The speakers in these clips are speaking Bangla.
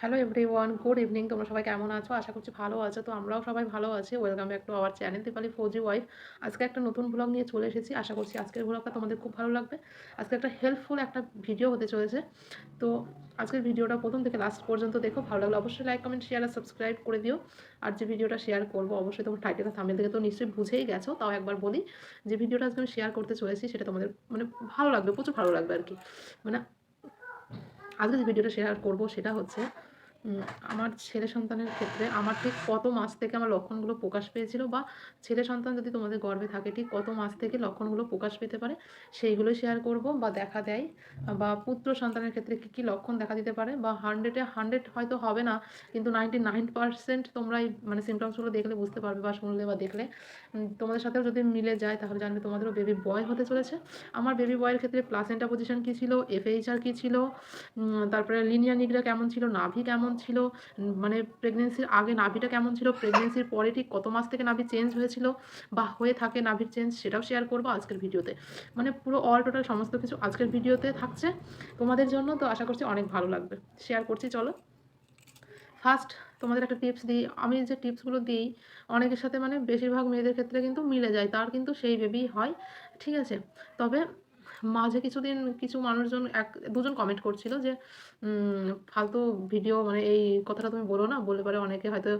Hello everyone good evening তোমরা সবাই কেমন আছো? আশা করছি ভালো আছো, তো আমরাও সবাই ভালো আছি। Welcome back to our channel Dipali Fauji wife আজকে একটা নতুন ব্লগ নিয়ে চলে এসেছি, আশা করছি আজকের ব্লগটা তোমাদের খুব ভালো লাগবে। আজকে একটা হেল্পফুল একটা ভিডিও হতে চলেছে। তো আজকের ভিডিওটা প্রথম থেকে লাস্ট পর্যন্ত দেখো, ভালো লাগলে অবশ্যই লাইক কমেন্ট শেয়ার আর সাবস্ক্রাইব করে দিও। আর যে ভিডিওটা শেয়ার করব, অবশ্যই তোমার টাইটেল থামেল থেকে তো নিশ্চয়ই বুঝেই গেছো, তাও একবার বলি। যে ভিডিওটা আজকে আমি শেয়ার করতে চলেছি, সেটা তোমাদের মানে ভালো লাগবে, প্রচুর ভালো লাগবে আর কি। মানে আজকে যে ভিডিওটা শেয়ার করব, সেটা হচ্ছে আমার ছেলে সন্তানের ক্ষেত্রে আমার ঠিক কত মাস থেকে আমার লক্ষণগুলো প্রকাশ পেয়েছিল বা ছেলে সন্তান যদি তোমাদের গর্ভে থাকে, ঠিক কত মাস থেকে লক্ষণগুলো প্রকাশ পেতে পারে সেইগুলোই শেয়ার করব বা দেখা দেয়। বা পুত্র সন্তানের ক্ষেত্রে কী কী লক্ষণ দেখা দিতে পারে বা হান্ড্রেডে হান্ড্রেড হয়তো হবে না, কিন্তু নাইনটি নাইন পার্সেন্ট তোমরা এই মানে সিমটমসগুলো দেখলে বুঝতে পারবে বা শুনলে বা দেখলে। তোমাদের সাথেও যদি মিলে যায় তাহলে জানবে তোমাদেরও বেবি বয় হতে চলেছে। আমার বেবি বয়ের ক্ষেত্রে প্লাসেন্টা পজিশন কী ছিল এফএইচআর কী ছিল তারপরে লিনিয়ার নিগড়া কেমন ছিল, নাভি কেমন ছিল? মানে প্রেগনেন্সির আগে নাভিটা কেমন ছিল? প্রেগনেন্সির পরে ঠিক কত মাস থেকে নাভি চেঞ্জ হয়েছিল? বা হয়ে থাকে নাভির চেঞ্জ সেটাও শেয়ার করব আজকের ভিডিওতে। মানে পুরো অল টোটাল সমস্ত কিছু আজকের ভিডিওতে থাকছে তোমাদের জন্য। তো আশা করছি অনেক ভালো লাগবে। শেয়ার করছি, চলো। ফার্স্ট তোমাদের একটা টিপস দিই। আমি যে টিপসগুলো দিই, অনেকের সাথে মানে বেশিরভাগ মেয়েদের ক্ষেত্রে কিন্তু মিলে যায়। তার কিন্তু সেই বেবি হয়। ঠিক আছে? তবে মাঝে কিছুদিন কিছু মানুষজন এক, দুজন কমেন্ট করছিল যে ফালতু ভিডিও মানে এই কথাটা তুমি বলো না বলে পরে অনেকে হয়তো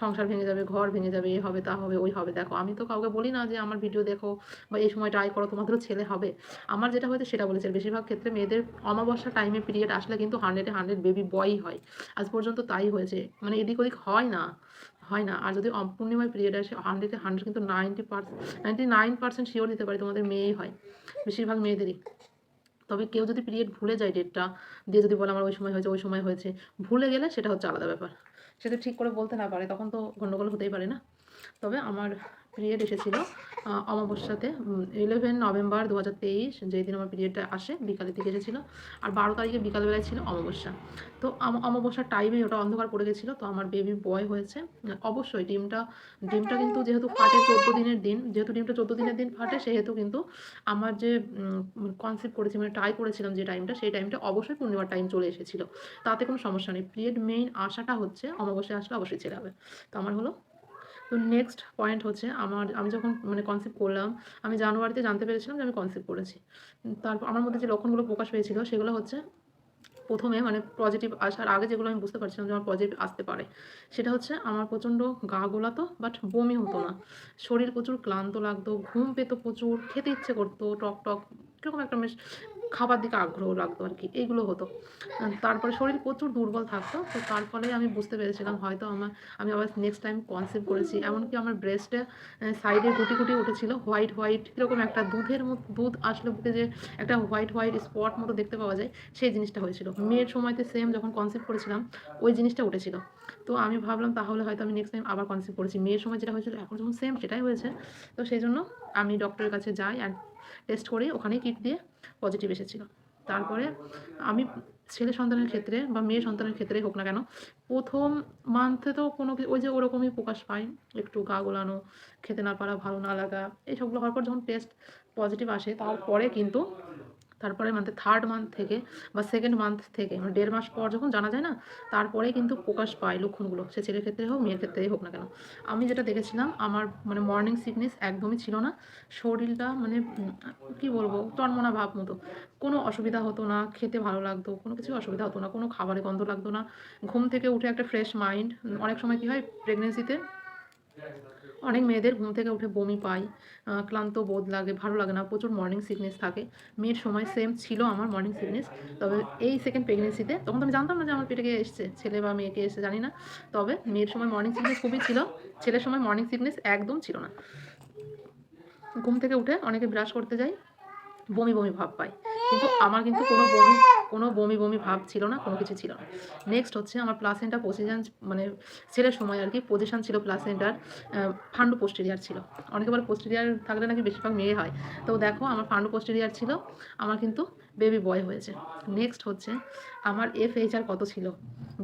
সংসার ভেঙে যাবে, ঘর ভেঙে যাবে, এ হবে, তা হবে, ওই হবে। দেখো, আমি তো কাউকে বলি না যে আমার ভিডিও দেখো বা এই সময় ট্রাই করো, তোমাদেরও ছেলে হবে। আমার যেটা হয়তো সেটা বলেছে। বেশিরভাগ ক্ষেত্রে মেয়েদের অমাবস্যা টাইমে পিরিয়ড আসলে কিন্তু হান্ড্রেডে হান্ড্রেড বেবি বয়ই হয়। আজ পর্যন্ত তাই হয়েছে। মানে এদিক ওদিক হয় না। হয় না। আর যদি অম- পূর্ণিমায় পিরিয়ড আসে হান্ড্রেডে হান্ড্রেড কিন্তু ninety percent ninety nine percent sure দিতে পারে তোমাদের মেয়েই হয়, বেশিরভাগ মেয়েদেরই। তবে কেউ যদি পিরিয়ড ভুলে যায় ডেটটা দিয়ে যদি বলে আমার ওই সময় হয়েছে, ওই সময় হয়েছে, ভুলে গেলে সেটা হচ্ছে আলাদা ব্যাপার। সেটা ঠিক করে বলতে না পারে, তখন তো গণ্ডগোল হতেই পারে না। তবে আমার পিরিয়ড এসেছিল অমাবস্যাতে। ইলেভেন নভেম্বর দু হাজার তেইশ যেই দিন আমার পিরিয়ডটা আসে, বিকালের দিকে এসেছিল। আর বারো তারিখে বিকালবেলায় ছিল অমাবস্যা। তো অমাবস্যার টাইমে ওটা অন্ধকার পড়ে গেছিল, তো আমার বেবি বয় হয়েছে। অবশ্যই ডিমটা ডিমটা কিন্তু যেহেতু ফাটে চোদ্দ দিনের দিন, যেহেতু ডিমটা চোদ্দ দিনের দিন ফাটে, সেহেতু কিন্তু আমার যে কনসেপ্ট করেছি মানে ট্রাই করেছিলাম যে টাইমটা সেই টাইমটা অবশ্যই পূর্ণিমার টাইম চলে এসেছিল। তাতে কোনো সমস্যা নেই। পিরিয়ড মেইন আশাটা হচ্ছে, অমাবস্যায় আসলে অবশ্যই ছেড়ে হবে। তো আমার হলো তো নেক্সট পয়েন্ট হচ্ছে আমার, আমি যখন মানে কনসেপ্ট করলাম, আমি জানুয়ারিতে জানতে পেরেছিলাম যে আমি কনসেপ্ট করেছি। তারপর আমার মধ্যে যে লক্ষণগুলো প্রকাশ পেয়েছিল সেগুলো হচ্ছে প্রথমে মানে পজিটিভ আসার আগে যেগুলো আমি বুঝতে পারছিলাম যে আমার পজিটিভ আসতে পারে, সেটা হচ্ছে আমার প্রচণ্ড গা গোলাতো বাট বমি হতো না। শরীর প্রচুর ক্লান্ত লাগতো, ঘুম পেতো প্রচুর, খেতে ইচ্ছে করতো, টক টক কীরকম একটা বেশ খাবার দিকে আগ্রহ লাগতো আর কি, এইগুলো হতো। তারপরে শরীর প্রচুর দুর্বল থাকতো, তো তার ফলে আমি বুঝতে পেরেছিলাম হয়তো আমার, আমি আবার নেক্সট টাইম কনসেপ্ট করেছি। এমনকি আমার ব্রেস্টে সাইডে গুটি গুটি উঠেছিল হোয়াইট হোয়াইট কীরকম একটা দুধের মতো, দুধ আসলে বুকে যে একটা হোয়াইট হোয়াইট স্পট মতো দেখতে পাওয়া যায়, সেই জিনিসটা হয়েছিল। মেয়ের সময়তে সেম যখন কনসেপ্ট করেছিলাম, ওই জিনিসটা উঠেছিল। তো আমি ভাবলাম তাহলে হয়তো আমি নেক্সট টাইম আবার কনসেপ্ট করেছি। মেয়ের সময় যেটা হয়েছিল, এখন যখন সেম সেটাই হয়েছে। তো সেই জন্য আমি ডক্টরের কাছে যাই আর টেস্ট করে ওখানে কিট দিয়ে পজিটিভ এসেছিল। তারপরে আমি ছেলে সন্তানের ক্ষেত্রে বা মেয়ে সন্তানের ক্ষেত্রে হোক না কেন, প্রথম মান্থে তো কোনো ওই যে ওরকমই প্রকাশ পায় একটু গা গোলানো, খেতে না পারা, ভালো না লাগা এইসবগুলো হওয়ার পর যখন টেস্ট পজিটিভ আসে, তারপরে কিন্তু তারপরে মান্থে থার্ড মান্থ থেকে বা সেকেন্ড মান্থ থেকে মানে দেড় মাস পর যখন জানা যায় না, তারপরেই কিন্তু প্রকাশ পায় লক্ষণগুলো, সে ছেলের ক্ষেত্রে হোক, মেয়ের ক্ষেত্রেই হোক না কেন। আমি যেটা দেখেছিলাম, আমার মানে মর্নিং সিকনেস একদমই ছিল না, শরীরটা মানে কি বলব টনমনা ভাব মতো। কোনো অসুবিধা হতো না, খেতে ভালো লাগতো, কোনো কিছু অসুবিধা হতো না, কোনো খাবারে গন্ধ লাগতো না। ঘুম থেকে উঠে একটা ফ্রেশ মাইন্ড অনেক সময় কী হয় প্রেগনেন্সিতে অনেক মেয়েদের ঘুম থেকে উঠে বমি পায় ক্লান্ত বোধ লাগে, ভালো লাগে না, প্রচুর মর্নিং সিকনেস থাকে। মেয়ের সময় সেম ছিল আমার মর্নিং সিকনেস তবে এই সেকেন্ড প্রেগনেন্সিতে তখন তো আমি জানতাম না যে আমার পেটে এসছে, ছেলে বা মেয়েকে এসছে, জানি না। তবে মেয়ের সময় মর্নিং সিকনেস খুবই ছিল, ছেলের সময় মর্নিং সিকনেস একদম ছিল না। ঘুম থেকে উঠে অনেকে ব্রাশ করতে যায়, বমি বমি ভাব পায়। কিন্তু আমার কিন্তু কোনো বমি কোনো বমি বমি ভাব ছিল না, কোনো কিছু ছিল না। নেক্সট হচ্ছে আমার প্লাসেন্টা পজিশন মানে ছেলের সময় আর কি পজিশান ছিল প্লাসেন্টার ফান্ডু পোস্টেরিয়ার ছিল। অনেকে বলে পোস্টেরিয়ার থাকলে নাকি বেশিরভাগ মেয়ে হয়। তো দেখো, আমার ফান্ডু পোস্টেরিয়ার ছিল, আমার কিন্তু বেবি বয় হয়েছে। নেক্সট হচ্ছে আমার এফ এইচ আর কত ছিল?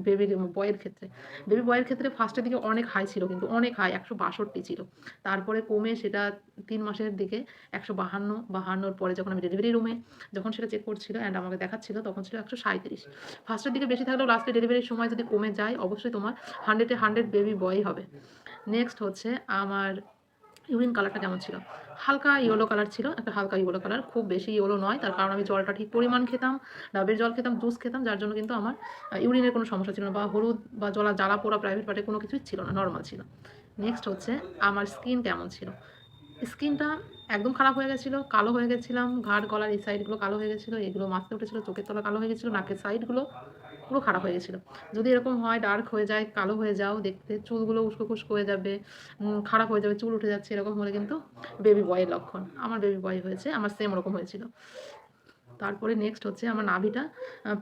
বেবির বয়ের ক্ষেত্রে। বেবি বয়ের ক্ষেত্রে ফার্স্টের দিকে অনেক হাই ছিল কিন্তু অনেক হাই একশো বাষট্টি ছিল। তারপরে কমে সেটা তিন মাসের দিকে একশো বাহান্ন, বাহান্নর পরে যখন আমি ডেলিভারি রুমে যখন সেটা চেক করছিল অ্যান্ড আমাকে দেখাচ্ছিল তখন ছিল একশো সাঁত্রিশ ফার্স্টের দিকে বেশি থাকলেও লাস্টে ডেলিভারির সময় যদি কমে যায়, অবশ্যই তোমার হান্ড্রেডে হান্ড্রেড বেবি বয় হবে। নেক্সট হচ্ছে আমার ইউরিন কালারটা কেমন ছিল। হালকা ইয়েলো কালার ছিল, একটা হালকা ইয়েলো কালার, খুব বেশি ইয়েলো নয়। তার কারণ আমি জলটা ঠিক পরিমাণ খেতাম, ডাবের জল খেতাম, জুস খেতাম, যার জন্য কিন্তু আমার ইউরিনের কোনো সমস্যা ছিল না বা হলুদ বা জলা জ্বালা পোড়া প্রাইভেট পার্টে কোনো কিছুই ছিল না নর্মাল ছিল। নেক্সট হচ্ছে আমার স্কিন কেমন ছিল। স্কিনটা একদম খারাপ হয়ে গেছিল, কালো হয়ে গেছিলাম ঘাট গলার এই সাইডগুলো কালো হয়ে গেছিল, এগুলো মাথাতে উঠেছিলো, চোখের তলা কালো হয়ে গেছিল, নাকের সাইডগুলো পুরো খারাপ হয়ে গেছিল। যদি এরকম হয় ডার্ক হয়ে যায়, কালো হয়ে যাও, দেখতে চুলগুলো উস্কো খুস্কো হয়ে যাবে খারাপ হয়ে যাবে, চুল উঠে যাচ্ছে, এরকম হলে কিন্তু বেবি বয়ের লক্ষণ। আমার বেবি বয় হয়েছে, আমার সেম ওরকম হয়েছিল। তারপরে নেক্সট হচ্ছে আমার নাভিটা।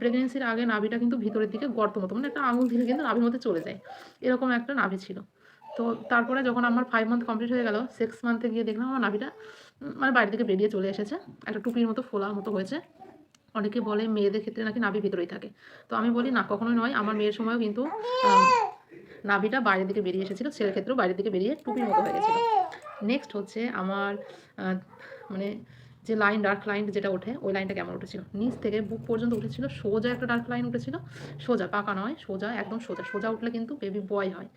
প্রেগনেন্সির আগে নাভিটা কিন্তু ভিতরের দিকে গর্ত মতো মানে একটা আঙুল দিলে কিন্তু নাভির মধ্যে চলে যায়। এরকম একটা নাভি ছিল। তো তারপরে যখন আমার ফাইভ মান্থ কমপ্লিট হয়ে গেল সিক্স মান্থে গিয়ে দেখলাম আমার নাভিটা মানে বাইরে থেকে বেরিয়ে চলে এসেছে। একটা টুপির মতো ফোলার মতো হয়েছে। অনেকে বলে মেয়েদের ক্ষেত্রে নাকি নাভি ভিতরেই থাকে। তো আমি বলি, না, কখনোই নয়। আমার মেয়ের সময়ও কিন্তু নাভিটা বাইরের দিকে বেরিয়ে এসেছিল, ছেলের ক্ষেত্রেও বাইরের দিকে বেরিয়ে টুপির মতো হয়ে গেছিল। নেক্সট হচ্ছে আমার মানে যে লাইন ডার্ক লাইন যেটা ওঠে, ওই লাইনটা কেমন উঠেছিল? নিচ থেকে বুক পর্যন্ত উঠেছিল, সোজা একটা ডার্ক লাইন উঠেছিল, সোজা, পাকা নয়, সোজা, একদম সোজা। সোজা উঠলে কিন্তু বেবি বয় হয়।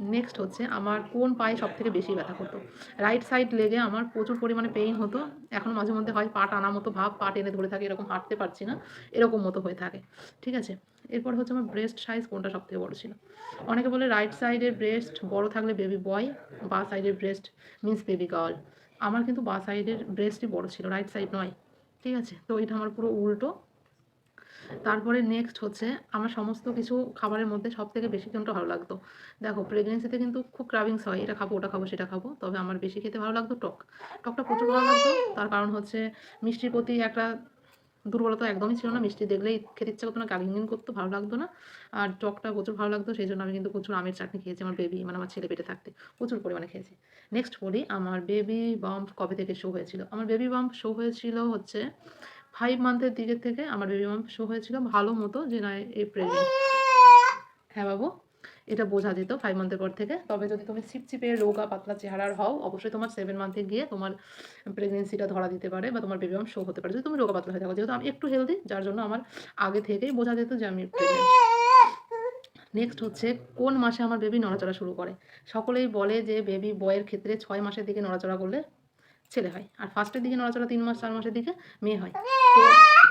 নেক্সট হচ্ছে আমার কোন পায়ে সব থেকে বেশি ব্যথা করতো? রাইট সাইড লেগে আমার প্রচুর পরিমাণে পেইন হতো। এখন মাঝে মধ্যে হয় পা টানা মতো ভাব, পা টেনে ধরে থাকে, এরকম হাঁটতে পারছি না, এরকম মতো হয়ে থাকে। ঠিক আছে? এরপর হচ্ছে আমার ব্রেস্ট সাইজ কোনটা সব থেকে বড়ো ছিল? অনেকে বলে রাইট সাইডের ব্রেস্ট বড় থাকলে বেবি বয় বা সাইডের ব্রেস্ট মিন্স বেবি গার্ল আমার কিন্তু বা সাইডের ব্রেস্টই বড় ছিল রাইট সাইড নয়। ঠিক আছে? তো এটা আমার পুরো উল্টো। তারপরে নেক্সট হচ্ছে, আমার সমস্ত কিছু খাবারের মধ্যে সব থেকে বেশি কিন্তু ভালো লাগতো? দেখো প্রেগনেন্সিতে কিন্তু খুব ক্রাভিংস হয়, এটা খাব, ওটা খাব, সেটা খাব। তবে আমার বেশি খেতে ভালো লাগতো টক। টকটা প্রচুর ভালো লাগতো। তার কারণ হচ্ছে মিষ্টির প্রতি একটা দুর্বলতা একদমই ছিল না, মিষ্টি দেখলেই খেতে ইচ্ছা করতো না গালিন করতো, ভালো লাগতো না। আর টকটা প্রচুর ভালো লাগতো, সেই জন্য আমি কিন্তু প্রচুর আমের চাটনি খেয়েছি, আমার বেবি মানে আমার ছেলে পেটে থাকতে, প্রচুর পরিমাণে খেয়েছি। নেক্সট বলি, আমার বেবি বাম্প কবে থেকে শো হয়েছিল? আমার বেবি বাম্প শো হয়েছিল হচ্ছে ফাইভ মান্থের দিকের থেকে, আমার বেবি বাম্প শো হয়েছিল ভালো মতো, যে না এই হ্যাঁ বাবু? এটা বোঝা যেত ফাইভ মান্থের পর থেকে। তবে যদি তুমি চিপচিপে রোগা, পাতলা চেহারার হও, অবশ্যই তোমার সেভেন মান্থে গিয়ে তোমার প্রেগনেন্সিটা ধরা দিতে পারে বা তোমার বেবি শো হতে পারে। যদি তুমি রোগা, পাতলা হয়ে থাকো, যেহেতু আমি একটু হেলদি যার জন্য আমার আগে থেকেই বোঝা যেত যে আমি নেক্সট হচ্ছে, কোন মাসে আমার বেবি নড়াচড়া শুরু করে? সকলেই বলে যে বেবি বয়ের ক্ষেত্রে ছয় মাসের দিকে নড়াচড়া করলে ছেলে হয়। আর ফার্স্টের দিকে নড়াচড়া তিন মাস, চার মাসের দিকে মেয়ে হয়। তো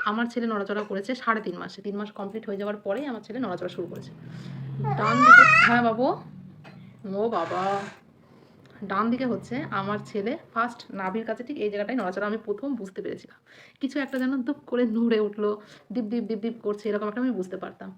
আমার ছেলে নড়াচড়া করেছে সাড়ে তিন মাসে। তিন মাস কমপ্লিট হয়ে যাওয়ার পরেই আমার ছেলে নড়াচড়া শুরু করেছে। ডান দিকে হ্যাঁ বাবু। ও বাবা। ডান দিকে হচ্ছে আমার ছেলে ফার্স্ট নাভির কাছে ঠিক এই জায়গাটায় নড়াচড়া, আমি প্রথম বুঝতে পেরেছিলাম কিছু একটা যেন দুপ করে নড়ে উঠল, ডিপ ডিপ ডিপ ডিপ করছে, এরকম একটা আমি বুঝতে পারতাম।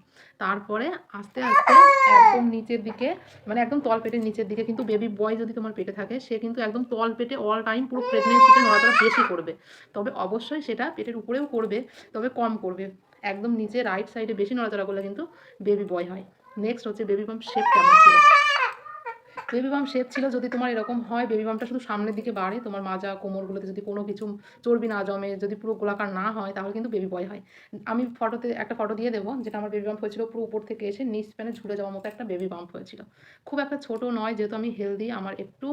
তারপরে আস্তে আস্তে একদম নিচের দিকে মানে একদম তল পেটের নিচের দিকে, কিন্তু বেবি বয় যদি তোমার পেটে থাকে, সে কিন্তু একদম তল পেটে অল টাইম পুরো প্রেগনেন্সিতে নড়াচড়া বেশি করবে। তবে অবশ্যই সেটা পেটের উপরেও করবে, তবে কম করবে। একদম নিচে রাইট সাইডে বেশি নড়াচড়া করলে কিন্তু বেবি বয় হয়। নেক্সট হচ্ছে বেবি বাম্প শেপ কেমন ছিল? বেবি বাম শেপ ছিল, যদি তোমার এরকম হয় বেবি বামটা শুধু সামনের দিকে বাড়ে, তোমার মাজা, কোমরগুলোতে যদি কোনো কিছু চর্বি না জমে, যদি পুরো গোলাকার না হয়, তাহলে কিন্তু বেবি বয় হয়। আমি ফটোতে একটা ফটো দিয়ে দেবো, যেটা আমার বেবি বাম্প হয়েছিল, পুরো উপর থেকে এসে নিচ প্যানে ঝুলে যাওয়ার মতো একটা বেবি বাম্প হয়েছিল। খুব একটা ছোট নয়, যেহেতু আমি হেলদি আমার একটু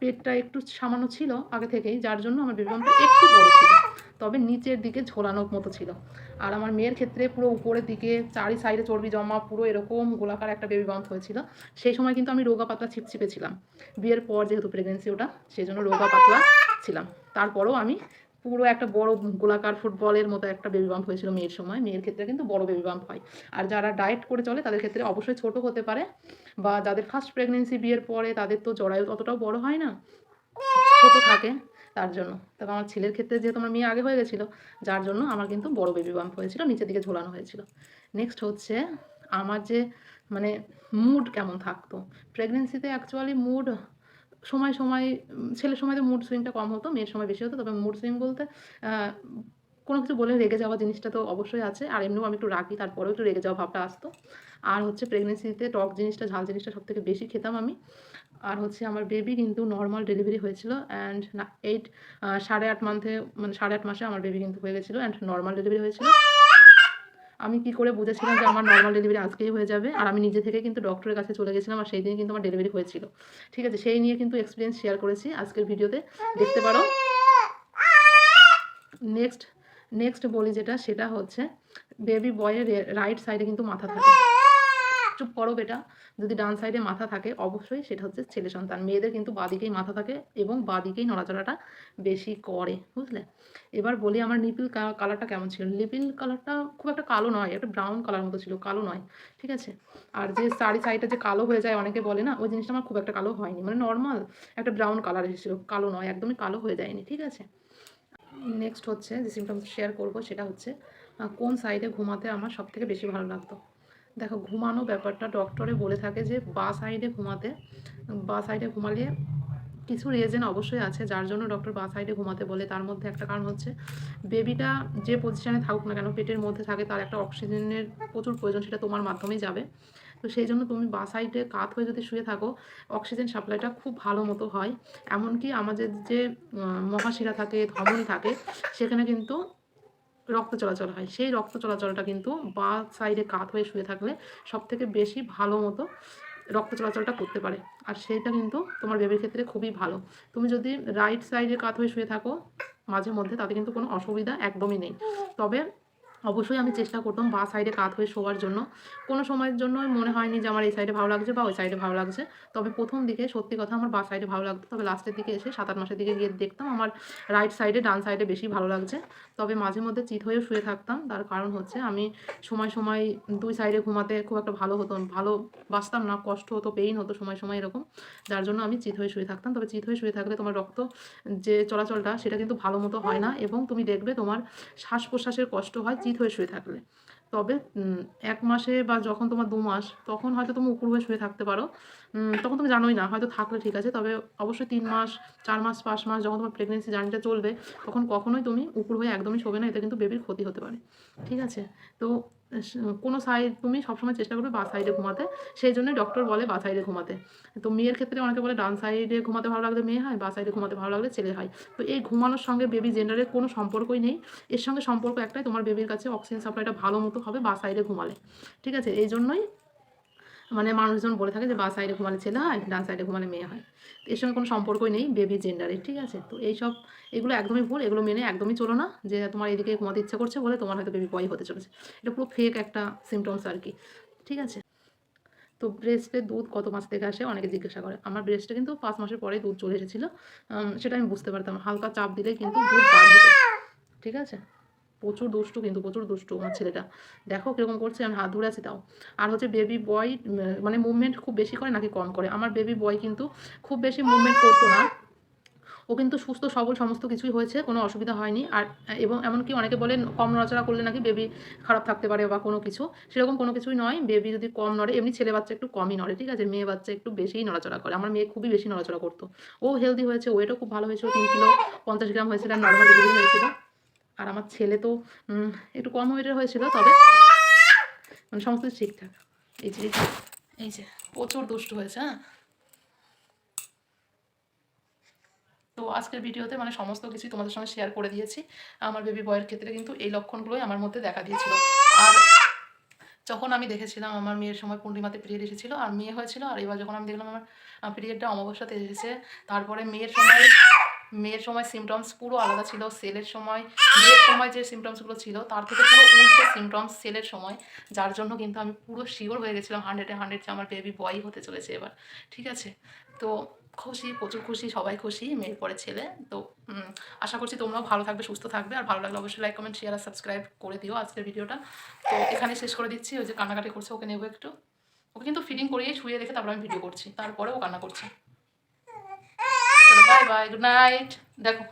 পেটটা একটু সামান্য ছিল আগে থেকেই, যার জন্য আমার বেবি বাম্পটা একটু বড় ছিল। তবে নিচের দিকে ঝোলানোর মতো ছিল। আর আমার মেয়ের ক্ষেত্রে পুরো উপরের দিকে চারি সাইডে চর্বি জমা, পুরো এরকম গোলাকার একটা বেবি বাম্প হয়েছিল। সেই সময় কিন্তু আমি রোগা পাতলা ছিপছিপে ছিলাম। বিয়ের পর যেহেতু প্রেগনেন্সি ওটা সেই জন্য রোগা পাতলা ছিলাম। তারপরেও আমি পুরো একটা বড় গোলাকার ফুটবলের মতো একটা বেবি বাম্প হয়েছিল মেয়ের সময়। মেয়ের ক্ষেত্রে কিন্তু বড় বেবি বাম্প হয়। আর যারা ডায়েট করে চলে, তাদের ক্ষেত্রে অবশ্যই ছোট হতে পারে বা যাদের ফার্স্ট প্রেগনেন্সি বিয়ের পরে, তাদের তো জরায়ু অতটাও বড় হয় না। ছোট থাকে। তার জন্য। তবে আমার ছেলের ক্ষেত্রে যেহেতু আমার মেয়ে আগে হয়ে গেছিল, যার জন্য আমার কিন্তু বড় বেবি বাম্প হয়েছিল, নিচের দিকে ঝোলানো হয়েছিল। নেক্সট হচ্ছে আমার যে মানে মুড কেমন থাকতো। প্রেগনেন্সিতে অ্যাকচুয়ালি মুড সময় সময় ছেলের সময় তো মুড সুইংটা কম হতো, মেয়ের সময় বেশি হতো, তবে মুড সুইং বলতে কোনো কিছু বলে রেগে যাওয়া জিনিসটা তো অবশ্যই আছে, আর এমনিও আমি একটু রাখি তারপরেও একটু রেগে যাওয়া ভাবটা আসতো। আর হচ্ছে প্রেগনেন্সিতে টক জিনিসটা, ঝাল জিনিসটা সব থেকে বেশি খেতাম আমি। আর হচ্ছে আমার বেবি কিন্তু নর্মাল ডেলিভারি হয়েছিল অ্যান্ড এইট সাড়ে আট মান্থে মানে সাড়ে আট মাসে আমার বেবি কিন্তু হয়ে গেছিল অ্যান্ড নর্মাল ডেলিভারি হয়েছিল। আমি কি করে বুঝেছিলাম যে আমার নর্মাল ডেলিভারি আজকেই হয়ে যাবে? আর আমি নিজে থেকে কিন্তু ডক্টরের কাছে চলে গেছিলাম আর সেই দিন কিন্তু আমার ডেলিভারি হয়েছিল। ঠিক আছে, সেই নিয়ে কিন্তু এক্সপিরিয়েন্স শেয়ার করেছি আজকের ভিডিওতে। দেখতে পারো। নেক্সট নেক্সট বলি যেটা, সেটা হচ্ছে বেবি বয়ের রাইট সাইডে কিন্তু মাথা থাকে। চুপ করো বেটা। যদি ডান সাইডে মাথা থাকে, অবশ্যই সেটা হচ্ছে ছেলে সন্তান। মেয়েদের কিন্তু বাদিকেই মাথা থাকে এবং বাদিকেই নড়াচড়াটা বেশি করে, বুঝলে? এবার বলি আমার নিপিল কালারটা কেমন ছিল? নিপিল কালারটা খুব একটা কালো নয়, একটা ব্রাউন কালার মতো ছিল, কালো নয়, ঠিক আছে? আর যে শাড়ি সাইডটা যে কালো হয়ে যায় অনেকে বলে না, ওই জিনিসটা আমার খুব একটা কালো হয়নি। মানে নর্মাল একটা ব্রাউন কালার এসেছিল, কালো নয়, একদমই কালো হয়ে যায়নি, ঠিক আছে? নেক্সট হচ্ছে যে সিমটমস শেয়ার করব, সেটা হচ্ছে কোন সাইডে ঘুমাতে আমার সব থেকে বেশি ভালো লাগতো? দেখো, ঘুমানো ব্যাপারটা ডক্টরে বলে থাকে যে, বা সাইডে ঘুমাতে, বা সাইডে ঘুমালে কিছু রিজন অবশ্যই আছে, যার জন্য ডক্টর বা সাইডে ঘুমাতে বলে। তার মধ্যে একটা কারণ হচ্ছে বেবিটা যে পজিশনে থাকুক না কেন, পেটের মধ্যে থাকে, তার একটা অক্সিজেনের প্রচুর প্রয়োজন, সেটা তোমার মাধ্যমেই যাবে। তো সেই জন্য তুমি বা সাইডে কাত হয়ে যদি শুয়ে থাকো অক্সিজেন সাপ্লাইটা খুব ভালো মতো হয়। এমনকি আমাদের যে মহাশিরা থাকে, ধমনী থাকে, সেখানে কিন্তু রক্ত চলাচল হয়। সেই রক্ত চলাচলটা কিন্তু বা সাইডে কাত হয়ে শুয়ে থাকলে সব থেকে বেশি ভালো মতো রক্ত চলাচলটা করতে পারে। আর সেইটা কিন্তু তোমার বেবির ক্ষেত্রে খুবই ভালো। তুমি যদি রাইট সাইডে কাত হয়ে শুয়ে থাকো মাঝে মধ্যে, তাতে কিন্তু কোনো অসুবিধা একদমই নেই। তবে অবশ্যই আমি চেষ্টা করতাম বা সাইডে কাত হয়ে শোয়ার জন্য। কোনো সময়ের জন্য মনে হয়নি যে আমার এই সাইডে ভালো লাগছে বা ওই সাইডে ভালো লাগছে। তবে প্রথম দিকে সত্যি কথা আমার বা সাইডে ভালো লাগতো। তবে লাস্টের দিকে এসে সাত আট মাসের দিকে গিয়ে দেখতাম আমার রাইট সাইডে ডান সাইডে বেশি ভালো লাগছে। তবে মাঝে মধ্যে চিত হয়েও শুয়ে থাকতাম। তার কারণ হচ্ছে আমি সময় সময় দুই সাইডে ঘুমাতে খুব একটা ভালো হতো, ভালো বাঁচতাম না, কষ্ট হতো পেইন হতো সময় সময় এরকম। যার জন্য আমি চিত হয়ে শুয়ে থাকতাম। তবে চিত হয়ে শুয়ে থাকলে তোমার রক্ত যে চলাচলটা সেটা কিন্তু ভালো মতো হয় না। এবং তুমি দেখবে তোমার শ্বাস প্রশ্বাসের কষ্ট হয়, চিত হয়ে শুয়ে থাকলে। তবে এক মাসে বা যখন তোমার দু মাস, তখন হয়তো তুমি উপুর হয়ে শুয়ে থাকতে পারো। তখন তুমি জানোই না, হয়তো থাকলে ঠিক আছে, তবে অবশ্যই তিন মাস, চার মাস, পাঁচ মাস যখন তোমার প্রেগনেন্সি জার্নিটা চলবে, তখন কখনোই তুমি উপুর হয়ে একদমই শোবে না, এতে কিন্তু বেবির ক্ষতি হতে পারে, ঠিক আছে? তো কোনো সাইড তুমি সবসময় চেষ্টা করবে বা সাইডে ঘুমাতে, সেই জন্যই ডক্টর বলে বা সাইডে ঘুমাতে। তো মেয়ের ক্ষেত্রে অনেকে বলে ডান সাইডে ঘুমাতে ভালো লাগলে মেয়ে হয়, বা সাইডে ঘুমাতে ভালো লাগলে ছেলে হয়। তো এই ঘুমানোর সঙ্গে বেবি জেন্ডারের কোনো সম্পর্কই নেই, এর সঙ্গে সম্পর্ক একটাই, তোমার বেবির কাছে অক্সিজেন সাপ্লাইটা ভালো মতো হবে বা সাইডে ঘুমালে, ঠিক আছে? এই জন্যই মানে মানুষজন বলে থাকে যে বা সাইডে ঘুমালে ছেলে হয়, ডান সাইডে ঘুমালে মেয়ে হয়। তো এর সঙ্গে কোনো সম্পর্কই নেই বেবি জেন্ডারের ঠিক আছে? তো এইসব, এগুলো একদমই ভুল, এগুলো মেনে একদমই চলো না যে তোমার এদিকে ঘুমাতে ইচ্ছা করছে বলে তোমার হয়তো বেবি বয় হতে চলেছে। এটা পুরো ফেক একটা সিমটমস আর কি, ঠিক আছে? তো ব্রেস্টের দুধ কত মাস থেকে আসে অনেকে জিজ্ঞাসা করে। আমার ব্রেস্টে কিন্তু পাঁচ মাসের পরে দুধ চলে এসেছিল। সেটা আমি বুঝতে পারতাম হালকা চাপ দিলেই কিন্তু দুধ বার ঠিক আছে? প্রচুর দুষ্টু কিন্তু প্রচুর দুষ্টু আমার ছেলেটা। দেখো কীরকম করছে আমি হাত ধরে আছি তাও। আর হচ্ছে বেবি বয় মানে মুভমেন্ট খুব বেশি করে নাকি কম করে। আমার বেবি বয় কিন্তু খুব বেশি মুভমেন্ট করতো না। ও কিন্তু সুস্থ, সবল সমস্ত কিছুই হয়েছে, কোনো অসুবিধা হয়নি। আর, এবং এমনকি অনেকে বলেন কম নড়াচড়া করলে নাকি বেবি খারাপ থাকতে পারে বা কোনো কিছু। সেরকম কোনো কিছুই নয় বেবি যদি কম নড়ে, এমনি ছেলে বাচ্চা একটু কমই নড়ে, ঠিক আছে? মেয়ে বাচ্চা একটু বেশিই নড়াচড়া করে। আমার মেয়ে খুবই বেশি নড়াচড়া করতো। ও হেলদি হয়েছে, ওয়েটও খুব ভালো হয়েছিল তিন কিলো পঞ্চাশ গ্রাম হয়েছিল আর নর্মাল ডেলিভারি হয়েছিল। আর আমার ছেলে তো একটু কম ওয়েটের হয়েছিল, তবে মানে সমস্ত ঠিকঠাক। এই যে এই যে প্রচুর দুষ্টু হয়েছে হ্যাঁ? তো আজকের ভিডিওতে মানে সমস্ত কিছুই তোমাদের সঙ্গে শেয়ার করে দিয়েছি। আমার বেবি বয়ের ক্ষেত্রে কিন্তু এই লক্ষণগুলোই আমার মধ্যে দেখা দিয়েছিল। আর যখন আমি দেখেছিলাম আমার মেয়ের সময় পূর্ণিমাতে পিরিয়ড এসেছিল, আর মেয়ে হয়েছিল, আর এবার যখন আমি দেখলাম আমার পিরিয়ডটা অমাবস্যাতে এসেছে, তারপরে মেয়ের সময় মেয়ের সময় সিমটমস পুরো আলাদা ছিল সেলের সময় মেয়ের সময় যে সিমটমসগুলো ছিল, তার থেকে পুরো উল্টো সিমটমস সেলের সময়, যার জন্য কিন্তু আমি পুরো শিওর হয়ে গেছিলাম হান্ড্রেডে হান্ড্রেড যে আমার বেবি বয় হতে চলেছে এবার, ঠিক আছে? তো খুশি, প্রচুর খুশি, সবাই খুশি, মেয়ের পরে ছেলে, তো আশা করছি তোমরাও ভালো থাকবে, সুস্থ থাকবে, আর ভালো লাগলে অবশ্যই লাইক কমেন্ট শেয়ার আর সাবস্ক্রাইব করে দিও আজকের ভিডিওটা। তো এখানে শেষ করে দিচ্ছি, ওই যে কান্নাকাটি করছে, ওকে নেব একটু, ওকে কিন্তু ফিটিং করিয়ে শুয়ে রেখে তারপর আমি ভিডিও করছি তারপরে ও কান্না করছে। চলো বাই বাই গুড নাইট দেখো